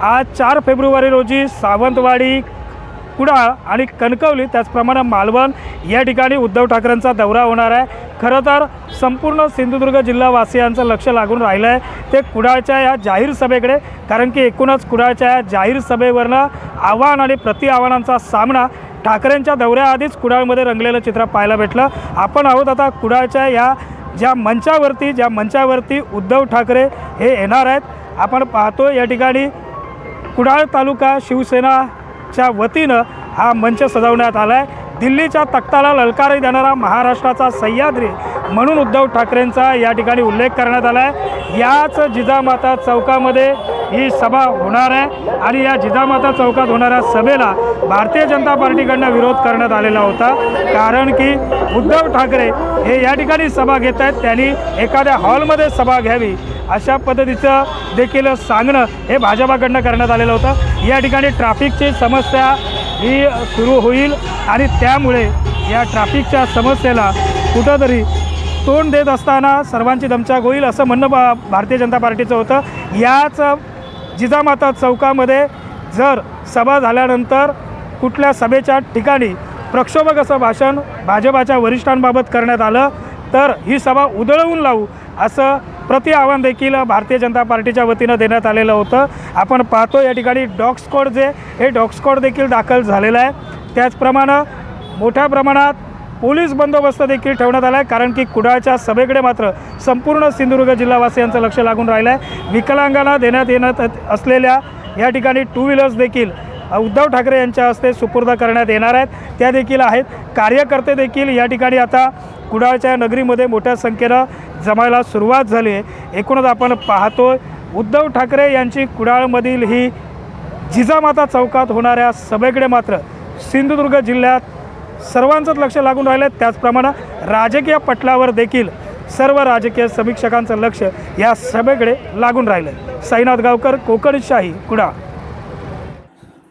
आज चार फेब्रुवारी रोजी सावंतवाडी कुडाळ आणि कणकवली त्याचप्रमाणे मालवण या ठिकाणी उद्धव ठाकरेंचा दौरा होणार आहे. खरं तर संपूर्ण सिंधुदुर्ग जिल्हावासियांचं लक्ष लागून राहिलं आहे ते कुडाळच्या या जाहीर सभेकडे कारण की एकूणच कुडाळच्या या जाहीर सभेवरनं आव्हान आणि प्रति आव्हानांचा सामना ठाकरेंच्या दौऱ्याआधीच कुडाळमध्ये रंगलेलं चित्र पाहायला भेटलं. आपण आहोत आता कुडाळच्या या ज्या मंचावरती ज्या मंचावरती उद्धव ठाकरे हे येणार आहेत. आपण पाहतो या ठिकाणी कुडाळ तालुका शिवसेनाच्या वतीनं हा मंच सजवण्यात आला आहे दिल्लीच्या तख्ताला ललकारही देणारा महाराष्ट्राचा सह्याद्री म्हणून उद्धव ठाकरेंचा या ठिकाणी उल्लेख करण्यात आला आहे याच जिजामाता चौकामध्ये ही सभा होणार आहे आणि या जिजामाता चौकात होणाऱ्या सभेला भारतीय जनता पार्टीकडनं विरोध करण्यात आलेला होता. कारण की उद्धव ठाकरे हे या ठिकाणी सभा घेत आहेत त्यांनी एखाद्या हॉलमध्ये सभा घ्यावी. अशा पद्धतीचं देखील सांगणं हे भाजपाकडनं करण्यात आलेलं होतं. या ठिकाणी ट्रॅफिकची समस्या ही सुरू होईल आणि त्यामुळे या ट्रॅफिकच्या समस्येला कुठंतरी तोंड देत असताना सर्वांची दमचाक होईल असं म्हणणं भारतीय जनता पार्टीचं होतं. याच जिजामाता चौकामध्ये जर सभा झाल्यानंतर कुठल्या सभेच्या ठिकाणी प्रक्षोभक असं भाषण भाजपाच्या वरिष्ठांबाबत करण्यात आलं तर ही सभा उधळवून लावू असं प्रति आव्हान देखील भारतीय जनता पार्टीच्या वतीनं देण्यात आलेलं होतं. आपण पाहतो या ठिकाणी डॉग स्कॉड जे हे डॉग स्कॉड देखील दाखल झालेलं आहे. त्याचप्रमाणे मोठ्या प्रमाणात पोलीस बंदोबस्त देखील ठेवण्यात आला आहे कारण की कुडाळच्या सभेकडे मात्र संपूर्ण सिंधुदुर्ग जिल्हावासियांचं लक्ष लागून राहिलं आहे विकलांगांना देण्यात येण्यात असलेल्या या ठिकाणी टू व्हीलर्स देखील उद्धव ठाकरे यांच्या हस्ते सुपूर्द करण्यात येणार आहेत. त्या देखील आहेत. कार्यकर्ते देखील या ठिकाणी आता कुडाळच्या नगरीमध्ये मोठ्या संख्येनं जमायला सुरुवात झाली आहे. एकूणच आपण पाहतो उद्धव ठाकरे यांची कुडाळमधील ही जिजामाता चौकात होणाऱ्या सभेकडे मात्र सिंधुदुर्ग जिल्ह्यात सर्वांचंच लक्ष लागून राहिलं आहे त्याचप्रमाणे राजकीय पटलावर देखील सर्व राजकीय समीक्षकांचं लक्ष या सभेकडे लागून राहिलं आहे साईनाथ गावकर कोकणशाही कुडाळ.